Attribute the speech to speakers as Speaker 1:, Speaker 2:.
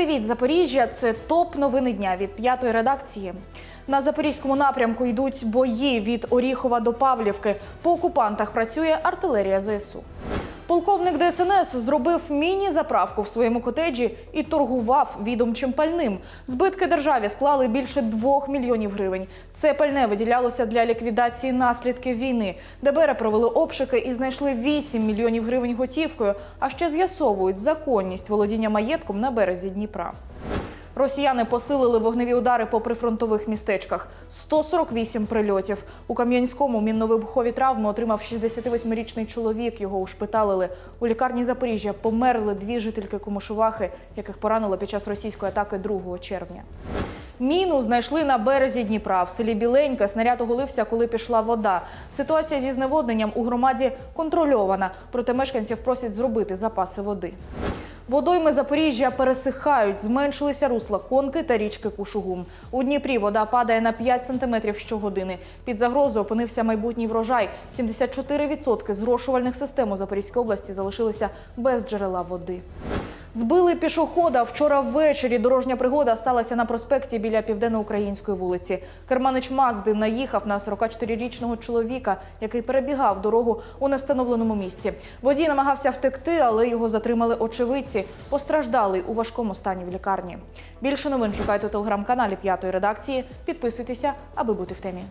Speaker 1: Привіт, Запоріжжя! Це топ новини дня від п'ятої редакції. На запорізькому напрямку йдуть бої від Оріхова до Павлівки. По окупантах працює артилерія ЗСУ. Полковник ДСНС зробив міні-заправку в своєму котеджі і торгував відомчим пальним. Збитки державі склали більше 2 мільйонів гривень. Це пальне виділялося для ліквідації наслідків війни. ДБР провели обшуки і знайшли 8 мільйонів гривень готівкою, а ще з'ясовують законність володіння маєтком на березі Дніпра. Росіяни посилили вогневі удари по прифронтових містечках. 148 прильотів. У Кам'янському мінно-вибухові травми отримав 68-річний чоловік. Його ушпиталили. У лікарні Запоріжжя померли дві жительки Комишувахи, яких поранило під час російської атаки 2 червня. Міну знайшли на березі Дніпра. В селі Біленька снаряд оголився, коли пішла вода. Ситуація зі зневодненням у громаді контрольована, проте мешканців просять зробити запаси води. Водойми Запоріжжя пересихають, зменшилися русла конки та річки Кушугум. У Дніпрі вода падає на 5 сантиметрів щогодини. Під загрозою опинився майбутній врожай. 74% зрошувальних систем у Запорізькій області залишилися без джерела води. Збили пішохода. Вчора ввечері дорожня пригода сталася на проспекті біля південноукраїнської вулиці. Керманич Мазди наїхав на 44-річного чоловіка, який перебігав дорогу у невстановленому місці. Водій намагався втекти, але його затримали очевидці. Постраждалий у важкому стані в лікарні. Більше новин шукайте у телеграм-каналі п'ятої редакції. Підписуйтеся, аби бути в темі.